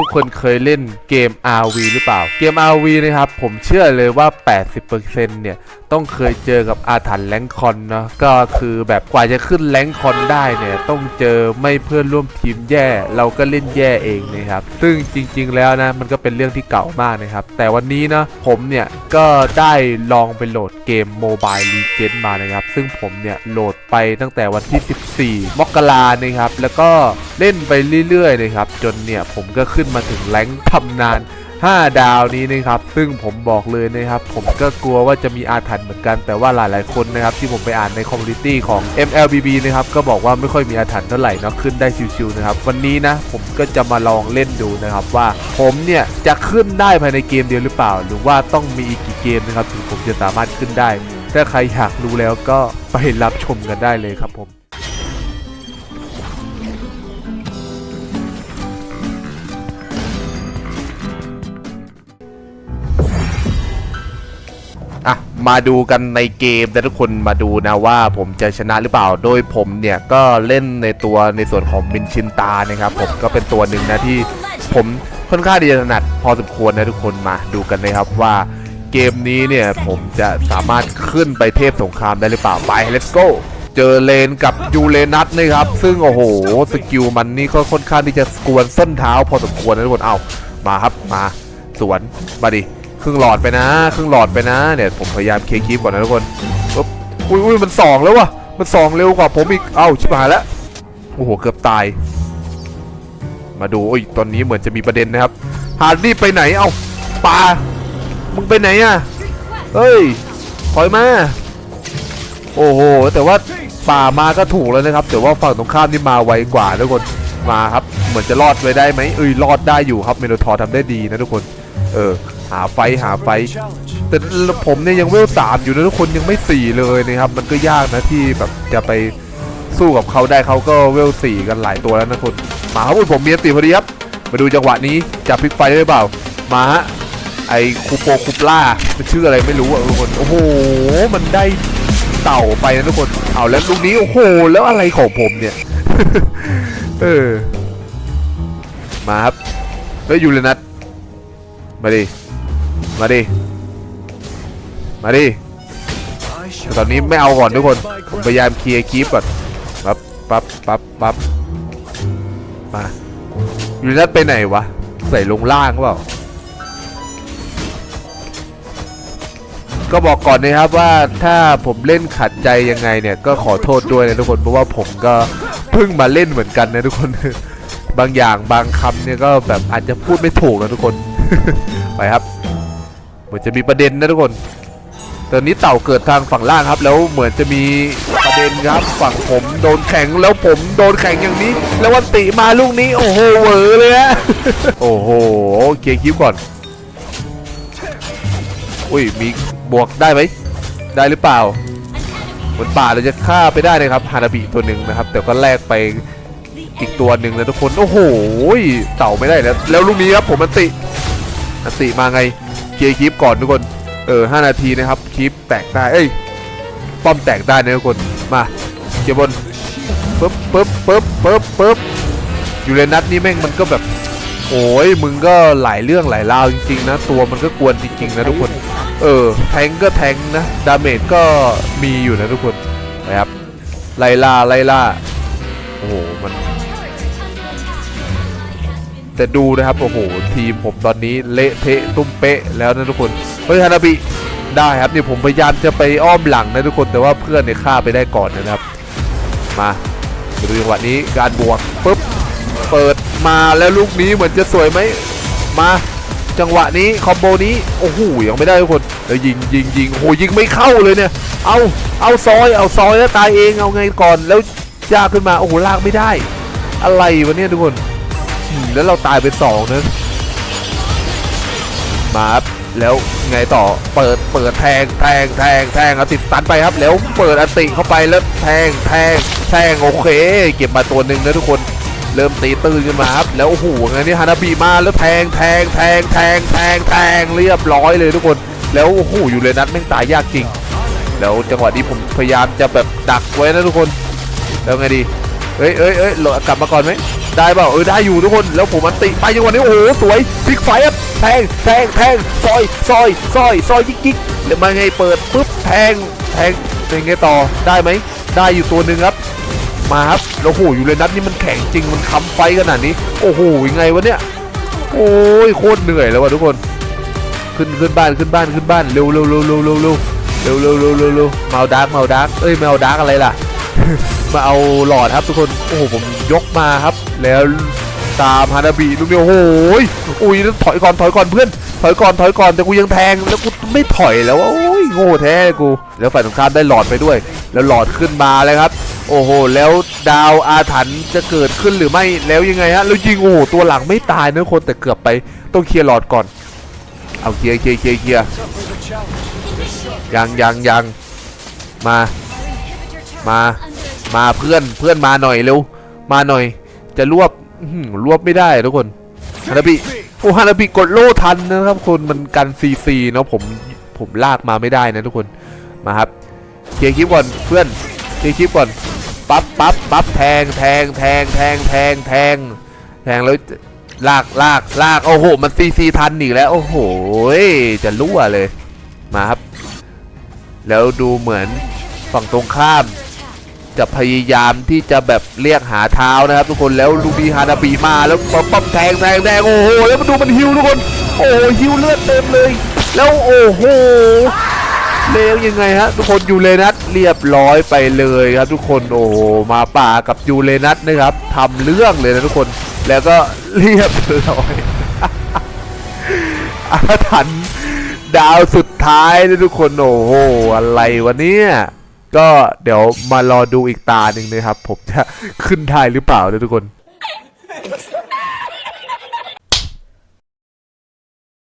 ทุกคนเคยเล่นเกม RV หรือเปล่า เกม RV นะครับ ผมเชื่อเลยว่า 80%เนี่ย ต้องเคยเจอกับอาถรรพ์แรงคอนเนาะก็คือแบบกว่าจะขึ้นแรงคอนได้เนี่ยต้องเจอไม่เพื่อนร่วมทีมแย่ เราก็เล่นแย่เองนะครับซึ่งจริง ๆ แล้วนะมันก็เป็นเรื่องที่เก่ามากนะครับแต่วันนี้นะผมเนี่ยก็ได้ลองไปโหลดเกม Mobile Legends มานะครับซึ่งผมเนี่ยโหลดไปตั้งแต่วันที่ 14 มกรานะครับแล้วก็เล่นไปเรื่อยๆนะครับจนเนี่ยผมก็ขึ้นมาถึงแรงทำนาน 5 ดาวนี้นะครับ ซึ่งผมบอกเลยนะครับ ผมก็กลัวว่าจะมีอาถรรพ์เหมือนกัน แต่ว่าหลายๆคนนะครับ ที่ผมไปอ่านในคอมมูนิตี้ของ MLBB นะครับ ก็บอกว่าไม่ค่อยมีอาถรรพ์เท่าไหร่นะขึ้นได้ชิวๆนะครับ วันนี้นะ ผมก็จะมาลองเล่นดูนะครับ ว่าผมเนี่ยจะขึ้นได้ภายในเกมเดียวหรือเปล่า หรือว่าต้องมีอีกกี่เกมนะครับถึงผมจะสามารถขึ้นได้ ถ้าใครอยากรู้แล้วก็ไปรับชมกันได้เลยครับผม อะมาดูกันในเกมแต่ทุกคนมาดูนะว่าผมจะชนะหรือเปล่า โดยผมเนี่ยก็เล่นในตัวในส่วนของมินชินตานะครับผมก็เป็นตัวหนึ่งนะที่ผมค่อนข้างที่จะถนัดพอสมควรนะทุกคนมาดูกันนะครับว่าเกมนี้เนี่ยผมจะสามารถขึ้นไปเทพสงครามได้หรือเปล่าไป let's go เจอเลนกับยูเลนัทนะครับ ซึ่งโอ้โหสกิลมันนี่ก็ค่อนข้างที่จะกวนส้นเท้าพอสมควรนะทุกคนเอามาครับมาสวนมาดิ ครึ่งหลอดไปนะครึ่งหลอดไปนะเนี่ยผมพยายามเคลียร์คลิปก่อนนะทุกคนปุ๊บอุ้ยอุ้ยมันสองแล้ววะมันสองเร็วกว่าผมอีกเอ้าชิบหายแล้วโอ้โหเกือบตาย มาดูโอ้ยตอนนี้เหมือนจะมีประเด็นนะครับฮาร์ดี้ไปไหนเอ้าปลามึงไปไหนอะเฮ้ยถอยมาโอ้โหแต่ว่าป่ามาก็ถูกแล้วนะครับแต่ว่าฝั่งตรงข้ามนี่มาไวกว่าทุกคนมาครับ เหมือนจะรอดไวได้ไหมเอ้ยรอดได้อยู่ครับเมโนทอร์ทำได้ดีนะทุกคน เออ หาไฟหาไฟ แต่ผมเนี่ยยังเวลสามอยู่นะทุกคนยังไม่สี่เลยนะครับ มันก็ยากนะที่แบบจะไปสู้กับเขาได้เขาก็เวลสี่กันหลายตัวแล้วนะคุณมาครับผมเมีอันติพอดีครับมาดูจังหวะนี้จะพลิกไฟได้หรือเปล่า มาฮะไอคูโปคูปล่ามันชื่ออะไรไม่รู้อะทุกคน โอ้โห มันได้เต่าไปนะทุกคน เอาแล้วลูกนี้ โอ้โห แล้วอะไรของผมเนี่ย เออ มาครับ แล้วยูเรนัทมาดิ มาดิ มาดิแต่ตอนนี้ไม่เอาก่อนทุกคน ผมพยายามเคลียร์คลิปก่อน ปั๊บ ปั๊บ ปั๊บ ปั๊บ มาอยู่นัดไปไหนวะ ใส่ลงล่างเปล่า ก็บอกก่อนนะครับว่าถ้าผมเล่นขัดใจยังไงเนี่ย ก็ขอโทษด้วยนะทุกคน เพราะว่าผมก็เพิ่งมาเล่นเหมือนกันนะทุกคน บางอย่างบางคำเนี่ยก็แบบอาจจะพูดไม่ถูกนะทุกคน ไปครับ เหมือนจะมีประเด็นนะทุกคนตอนนี้เต่าเกิดทางฝั่งล่างครับ แล้วเหมือนจะมีประเด็นครับฝั่งผมโดนแข็งแล้วผมโดนแข็งอย่างนี้ แล้ววันติมาลูกนี้โอ้โหเวอเลยฮะโอ้โหเคลียร์คลิปก่อนอุ้ยมีบวกได้ไหมได้หรือเปล่าบนป่าเราจะฆ่าไปได้นะครับฮานาบิตัวหนึ่งนะครับ แต่ก็แลกไปอีกตัวหนึ่งนะทุกคนโอ้โหเต่าไม่ได้แล้วแล้วลูกนี้ครับผมอันติอันติมาไง เคลียร์คลิปก่อนทุกคน เออห้านาทีนะครับคลิปแตกได้เอ้ยป้อมแตกได้นะทุกคนมาเคลียร์บนปึ๊บปึ๊บปึ๊บปึ๊บปึ๊บอยู่ในนัดนี้แม่งมันก็แบบโอ้ยมึงก็หลายเรื่องหลายราวจริงๆนะ ตัวมันก็กวนจริงๆนะทุกคน เออ แทงก็แทงนะดาเมจก็มีอยู่นะทุกคนนะครับไล่ล่าไล่ล่าโอ้โหมัน แต่ดูนะครับ โอ้โห ทีมผมตอนนี้เละเทะตุ้มเป๊ะแล้วนะทุกคนเฮ้ยฮานาบิได้ครับเนี่ยผมพยายามจะไปอ้อมหลังนะทุกคนแต่ว่าเพื่อนเนี่ยฆ่าไปได้ก่อนนะครับ มาดูจังหวะนี้การบวกปุ๊บเปิดมาแล้วลูกนี้เหมือนจะสวยไหมมาจังหวะนี้คอมโบนี้โอ้โหยังไม่ได้ทุกคนแล้วยิงยิงยิงโอ้โหยิงไม่เข้าเลยเนี่ยเอาเอาซอยเอาซอยแล้วตายเองเอาไงก่อนแล้วยากขึ้นมาโอ้โหลากไม่ได้ อะไรวะเนี่ยทุกคน แล้วเราตายไปสองนะมาครับแล้วไงต่อเปิดเปิดแทงแทงแทงแทงเอาติดตันไปครับ แล้วเปิดอันติเข้าไปแล้วแทงแทงแทงโอเค เก็บมาตัวหนึ่งนะทุกคนเริ่มตีตื้นขึ้นมาครับ แล้วโอ้โหไงนี่ฮานาบิมาแล้วแทงแทงแทงแทงแทงแทงเรียบร้อยเลยทุกคน แล้วโอ้โหอยู่เลยนัดแม่งตายยากจริง แล้วจังหวะนี้ผมพยายามจะแบบดักไว้นะทุกคน แล้วไงดี เอ้ยเอ้ยเอ้ยโหลดกลับมาก่อนไหมได้เปล่าเออได้อยู่ทุกคนแล้วผมมันติไปจังหวะนี้โอ้โหสวยพลิกไฟครับแทงแทงแทงซอยซอยซอยซอยยิกยิกแล้วมาไงเปิดปุ๊บแทงแทงเป็นไงต่อได้ไหมได้อยู่ตัวหนึ่งครับ มาครับแล้วโหอยู่เลยนัดนี่มันแข็งจริงมันค้ำไฟขนาดนี้ โอ้โหยังไงวะเนี่ยโอ้ยโคตรเหนื่อยแล้ววะทุกคน ขึ้นขึ้นบ้านขึ้นบ้านขึ้นบ้านเร็วเร็วเร็วเร็วเร็วเร็วเร็วเร็วเร็วเร็วเร็วเมาดาร์กเมาดาร์กเอ้ยเมาดาร์กอะไรล่ะ มาเอาหลอดครับทุกคน โอ้โหผมยกมาครับ แล้วตามฮานาบิลูกเดียวโอ้โยอุ้ยถอยก่อนถอยก่อนเพื่อน ถอยก่อนถอยก่อนแต่กูยังแทงแล้วกูไม่ถอยแล้วโอ้ยโง่แท้กู แล้วฝ่ายตรงข้ามได้หลอดไปด้วย แล้วหลอดขึ้นมาเลยครับโอ้โห แล้วดาวอาถรรพ์จะเกิดขึ้นหรือไม่แล้วยังไงฮะแล้วยิงโอ้โหตัวหลังไม่ตายนะคนแต่เกือบไปต้องเคลียร์หลอดก่อน เอาเคลียร์เคลียร์เคลียร์เคลียร์ยังยังยังมา มา มาเพื่อนเพื่อนมาหน่อยเร็ว มาหน่อย จะรวบรวบไม่ได้ทุกคนฮานาบิโอ้ฮานาบิกดโล่ทันนะครับคนมันกันซีซีเนาะผมผมลากมาไม่ได้นะทุกคนมาครับเคลียร์คลิปก่อนเพื่อนเคลียร์คลิปก่อนปั๊บปั๊บปั๊บแทงแทงแทงแทงแทงแทงแทงแล้วลากลากลากโอ้โห มันซีซีทันอีกแล้ว โอ้โหจะรั่วเลย มาครับ แล้วดูเหมือนฝั่งตรงข้าม จะพยายามที่จะแบบเรียกหาเท้านะครับ ทุกคนแล้วลูกดีฮานาบิมาแล้วปั๊มปั๊มแทงแทงแทงโอ้โหแล้วมาดูมันฮิวทุกคน โอ้หฮิวเลือดเต็มเลย แล้วโอ้โหเลวยังไงฮะทุกคนยูเรนัสเรียบร้อยไปเลยครับทุกคนโอ้มาป่ากับยูเรนัสนะครับทำเรื่องเลยนะทุกคนแล้วก็เรียบร้อยอาถรรพ์ดาวสุดท้ายนะทุกคนโอ้โหอะไรวะเนี่ย ก็เดี๋ยวมารอดูอีกตาหนึ่งนะครับ ผมจะขึ้นได้หรือเปล่านะทุกคน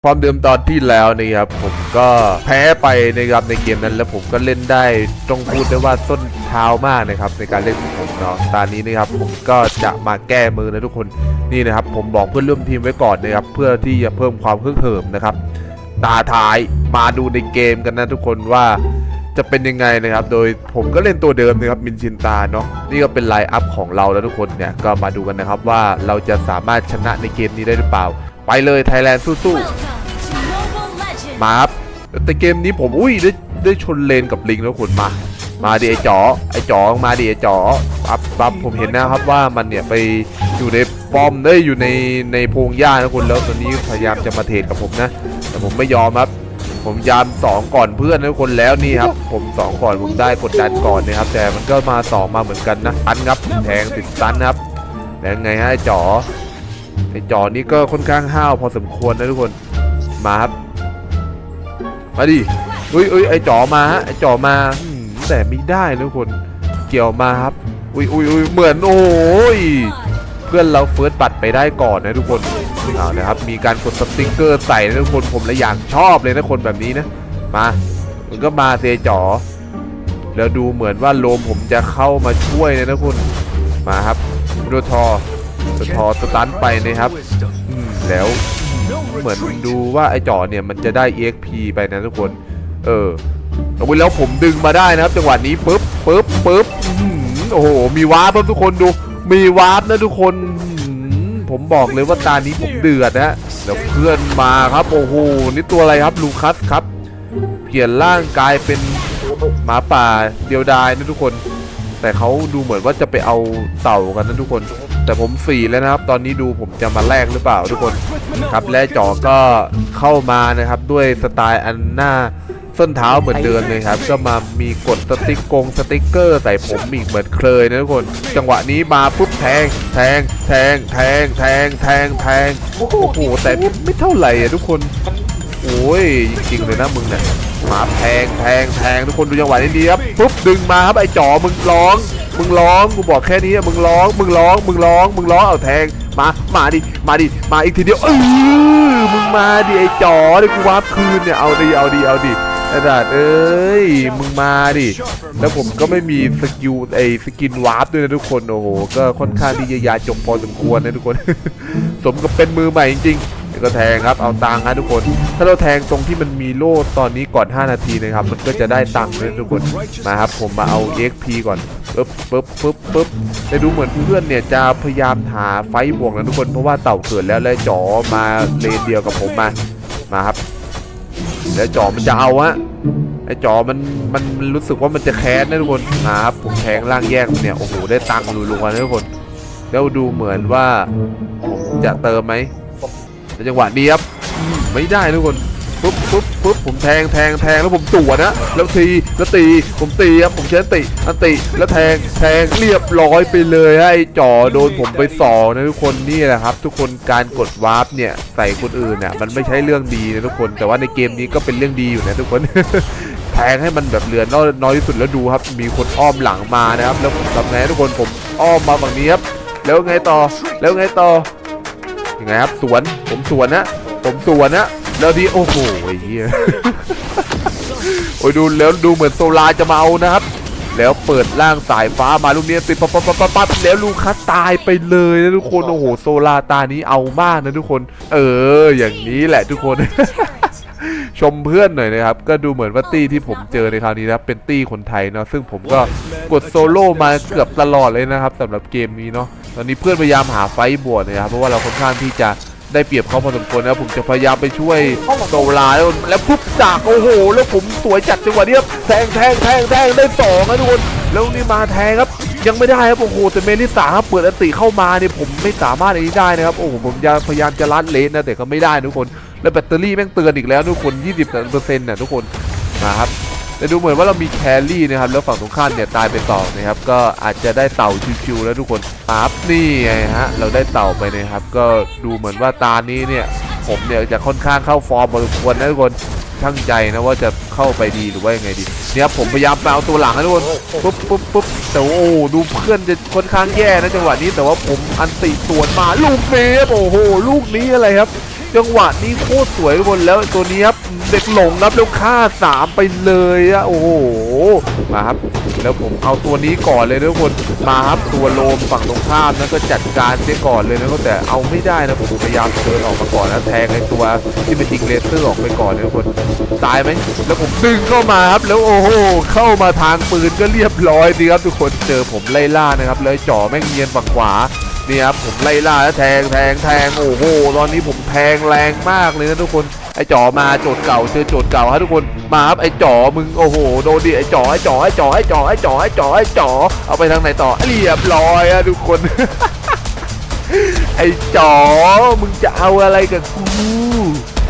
ความเดิมตอนที่แล้วนะครับ ผมก็แพ้ไปนะครับในเกมนั้นแล้วผมก็เล่นได้ต้องพูดได้ว่าส้นเท้ามากนะครับ ในการเล่นของผมเนาะตอนนี้นะครับ ผมก็จะมาแก้มือนะทุกคนนี่นะครับ ผมบอกเพื่อนร่วมทีมไว้ก่อนนะครับ เพื่อที่จะเพิ่มความฮึกเหิมนะครับ ตาท้ายมาดูในเกมกันนะทุกคนว่า จะเป็นยังไงนะครับ โดยผมก็เล่นตัวเดิมนะครับมินชินตาเนาะนี่ก็เป็นไลน์อัพของเราแล้วทุกคนเนี่ยก็มาดูกันนะครับว่าเราจะสามารถชนะในเกมนี้ได้หรือเปล่า ไปเลยไทยแลนด์สู้ๆมาครับแต่เกมนี้ผมอุ้ยได้ได้ชนเลนกับลิงแล้วคุณมา มาดิไอจ๋อไอจ๋อมาดิไอจ๋อปั๊บปั๊บผมเห็นนะครับว่ามันเนี่ยไปอยู่ในป้อมได้ยอยู่ในในพงหญ้านะคุณแล้วตอนนี้พยายามจะมาเทรดกับผมนะ แต่ผมไม่ยอมครับ ผมยามสองก่อนเพื่อนทุกคนแล้วนี่ครับ ผมสองก่อนผมได้กดดันก่อนนะครับ แต่มันก็มาสองมาเหมือนกันนะตันครับแทงติดตันครับแล้วไงฮะไอ้จ๋อไอ้จ๋อนี่ก็ค่อนข้างห้าวพอสมควรนะทุกคนมาครับมาดิอุ้ยอุ้ยไอ้จ๋อมาฮะไอ้จ๋อมาแต่ไม่ได้นะทุกคนเกี่ยวมาครับอุ้ยอุ้ยอุ้ยเหมือนโอ้ยเพื่อนเราเฟิร์สบัตรไปได้ก่อนนะทุกคน เอานะครับมีการกดสติ๊กเกอร์ใส่นะทุกคนผมและอย่างชอบเลยนะคนแบบนี้นะมามันก็มาเซจอแล้วดูเหมือนว่าโลมผมจะเข้ามาช่วยนะทุกคนมาครับโดทอโดทอสตันไปนะครับอืมแล้วเหมือนดูว่าไอ้จอเนี่ยมันจะได้ EXP ไปนะทุกคน เออเอาไว้แล้วผมดึงมาได้นะครับ จังหวะนี้ปุ๊บปุ๊บปุ๊บอื้อหือโอ้โหมีวาร์ปทุกคนดู มีวาร์ปนะทุกคน ผมบอกเลยว่าตานี้ผมเดือดนะฮะแล้วเพื่อนมาครับโอ้โหนี่ตัวอะไรครับลูคัสครับเปลี่ยนร่างกายเป็นหมาป่าเดียวดายนะทุกคน แต่เขาดูเหมือนว่าจะไปเอาเต่ากันนะทุกคน แต่ผมสี่แล้วนะครับ ตอนนี้ดูผมจะมาแลกหรือเปล่าทุกคน ครับและจอก็เข้ามานะครับด้วยสไตล์อันหน้า ส้นเท้าเหมือนเดิมเลยครับ ก็มามีกดสติ๊กกงสติ๊กเกอร์ใส่ผมอีกเหมือนเคยนะทุกคน จังหวะนี้มาปุ๊บแทง แทง แทง แทง แทง แทง แทง โอ้โห แต่ไม่เท่าไหร่อะทุกคน โอ้ยจริงเลยนะมึงเนี่ยมาแทง แทง แทง ทุกคนดูจังหวะนี้ดีครับ ปุ๊บดึงมาครับไอ้จ๋อมึงร้อง มึงร้อง กูบอกแค่นี้อะมึงร้อง มึงร้อง มึงร้อง มึงร้อง เอาแทง มา มาดิ มาดิ มาอีกทีเดียวเออมึงมาดิไอ้จ๋อดิกูวาร์ปคืนเนี่ย เอาดิ เอาดิ เอาดิ ไอ้ดัดเอ้ย มึงมาดิ แล้วผมก็ไม่มีสกิลไอ้สกินวาร์ปด้วยนะทุกคน โอ้โห ก็ค่อนข้างที่จะยาจมพอสมควรนะทุกคน สมกับเป็นมือใหม่จริงๆแล้วก็แทงครับ เอาตังค์ฮะทุกคน ถ้าเราแทงตรงที่มันมีโล่ตอนนี้ก่อน 5 นาทีนะครับ มันก็จะได้ตังค์นะทุกคน มาครับ ผมมาเอา XP ก่อนปึ๊บปึ๊บปึ๊บปึ๊บแต่ดูเหมือนเพื่อนเนี่ยจะพยายามหาไฟบวกนะทุกคน เพราะว่าเต่าเกิดแล้วแล้วจ๋อมาเลนเดียวกับผมมา มาครับ แล้วจอมันจะเอาฮะไอ้จอมันมันมันรู้สึกว่ามันจะแค้นนะทุกคนนะครับผมแทงล่างแยกเนี่ยโอ้โหได้ตังค์รัวๆนะทุกคนแล้วดูเหมือนว่าผมจะเติมไหมในจังหวะนี้ครับไม่ได้ทุกคน ปุ๊บปุ๊บปุ๊บผมแทงแทงแทงแล้วผมสวนนะแล้วทีแล้วตีผมตีครับผมใช้ติอันติแล้วแทงแทงเรียบร้อยไปเลยฮะไอ้จ่อโดนผมไปสองนะทุกคนนี่แหละครับ ทุกคนการกดวาร์ปเนี่ยใส่คนอื่นเนี่ยมันไม่ใช่เรื่องดีนะทุกคน แต่ว่าในเกมนี้ก็เป็นเรื่องดีอยู่นะทุกคนแทงให้มันแบบเหลือน้อยน้อยที่สุดแล้วดูครับ มีคนอ้อมหลังมานะครับ แล้วผมทำไงทุกคนผมอ้อมมาฝั่งนี้ครับแล้วไงต่อแล้วไงต่อยังไงครับสวนผมสวนนะผมสวนนะ แล้วดีโอ้โหไอ้เหี้ยโอ้ยดูแล้วดูเหมือนโซลาจะมาเอานะครับ แล้วเปิดร่างสายฟ้ามาลูกนี้ติดปั๊บปั๊บปั๊บปั๊บแล้วลูคัสตายไปเลยนะทุกคนโอ้โหโซลาตานี้เอามากนะทุกคน เออ อย่างนี้แหละทุกคนชมเพื่อนหน่อยนะครับ ก็ดูเหมือนว่าตี้ที่ผมเจอในคราวนี้นะเป็นตี้คนไทยเนาะซึ่งผมก็กดโซโล่มาเกือบตลอดเลยนะครับสำหรับเกมนี้เนาะตอนนี้เพื่อนพยายามหาไฟบวกนะครับเพราะว่าเราค่อนข้างที่จะ ได้เปรียบเขาพอสมควรนะครับผมจะพยายามไปช่วยโซลาแล้วแล้วปุ๊บจากโอ้โห แล้วผมสวยจัดจังหวะนี้ครับแทงแทงแทงแทงได้สองนะทุกคนแล้วนี่มาแทงครับยังไม่ได้ครับโอ้โหแต่เมลิสาครับเปิดอันติเข้ามาเนี่ยผมไม่สามารถอันนี้ได้นะครับโอ้โหผมจะพยายามจะลัดเลนนะแต่ก็ไม่ได้นะทุกคน แล้วแบตเตอรี่แม่งเตือนอีกแล้วทุกคน 20%น่ะทุกคนมาครับ แต่ดูเหมือนว่าเรามีแครี่นะครับแล้วฝั่งตรงข้ามเนี่ยตายไปต่อนะครับ ก็อาจจะได้เต่าชิวๆแล้วทุกคนปั๊บนี่ไงฮะเราได้เต่าไปนะครับ ก็ดูเหมือนว่าตานี้เนี่ย ผมเนี่ยจะค่อนข้างเข้าฟอร์มพอสมควรนะทุกคนช่างใจนะว่าจะเข้าไปดีหรือว่ายังไงดีเนี่ยผมพยายามไปเอาตัวหลังนะทุกคนปุ๊บปุ๊บปุ๊บแต่าโอ้ดูเพื่อนจะค่อนข้างแย่นะจังหวะนี้แต่ว่าผมอันติสวนมาลูกนี้ครับโอ้โหลูกนี้อะไรครับ จังหวะนี้โคตรสวยทุกคนแล้วตัวนี้ครับเด็กหลงครับแล้วฆ่าสามไปเลยอะโอ้โหมาครับแล้วผมเอาตัวนี้ก่อนเลยทุกคนมาครับตัวโลมฝั่งตรงข้ามนะก็จัดการเสียก่อนเลยนะก็แต่เอาไม่ได้นะผมพยายามเดินออกมาก่อนแล้วแทงไอ้ตัวที่เป็นอิงเลเซอร์ออกไปก่อนทุกคนตายไหมแล้วผมดึงเข้ามาครับแล้วโอ้โหเข้ามาทางปืนก็เรียบร้อยดีครับทุกคนเจอผมไล่ล่านะครับเลยจ่อแม่งเงียนฝั่งขวา นี่ครับผมไล่ล่าแล้วแทงแทงแทงโอ้โหตอนนี้ผมแทงแรงมากเลยนะทุกคนไอ้จ๋อมาโจทย์เก่าเจอโจทย์เก่าฮะทุกคนมาครับไอ้จ๋อมึงโอ้โหโดนดิไอ้จ๋อไอ้จ๋อไอ้จ๋อไอ้จ๋อไอ้จ๋อไอ้จ๋อไอ้จ๋อเอาไปทางไหนต่อเรียบร้อยอะทุกคน ไอ้จ๋อมึงจะเอาอะไรกับกู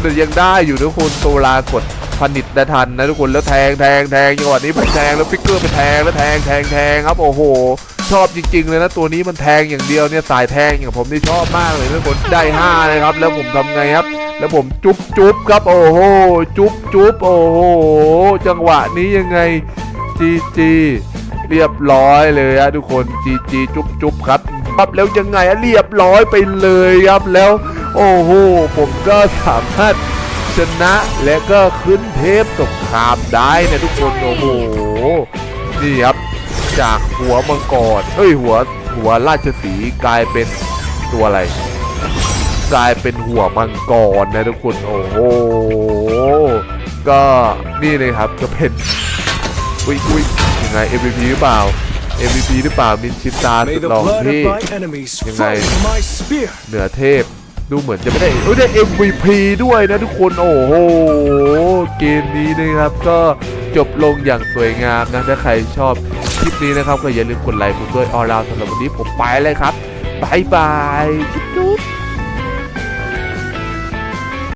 แต่ยังได้อยู่ทุกคนโซลากดผนิตได้ทันนะทุกคนแล้วแทงแทงแทงจังหวะนี้ผมแทงแล้วฟิกเกอร์ไปแทงแล้วแทงแทงแทงครับโอ้โห ชอบจริง ๆ เลยนะ ตัวนี้มันแทงอย่างเดียวเนี่ยสายแทงอย่างผมนี่ชอบมากเลยทุกคนได้ห้าเลยครับ แล้วผมทำไงครับ แล้วผมจุ๊บจุ๊บครับ โอ้โหจุ๊บจุ๊บโอ้โหจังหวะนี้ยังไงจีจีเรียบร้อยเลยฮะทุกคนจีจีจุ๊บจุ๊บครับปั๊บแล้วยังไงเรียบร้อยไปเลยครับแล้ว โอ้โหผมก็สามารถชนะและก็ขึ้นเทพสงครามได้นะทุกคนโอ้โหนี่ครับ จากหัวมังกรเอ้ยหัวหัวราชสีกลายเป็นตัวอะไร กลายเป็นหัวมังกรนะทุกคนโอ้โหก็นี่เลยครับก็เป็นอุ้ยอุ้ยยังไง MVP หรือเปล่า MVP หรือเปล่ามินชิตาสุดหล่อที่ยังไงเหนือเทพ ดูเหมือนจะไม่ได้เอ้ยได้ MVP ด้วยนะทุกคนโอ้โหเกมนี้นะครับก็จบลงอย่างสวยงามนะถ้าใครชอบคลิปนี้นะครับก็อย่าลืมกดไลค์ผมด้วยออลาวสำหรับวันนี้ผมไปเลยครับบายบายจุ๊บ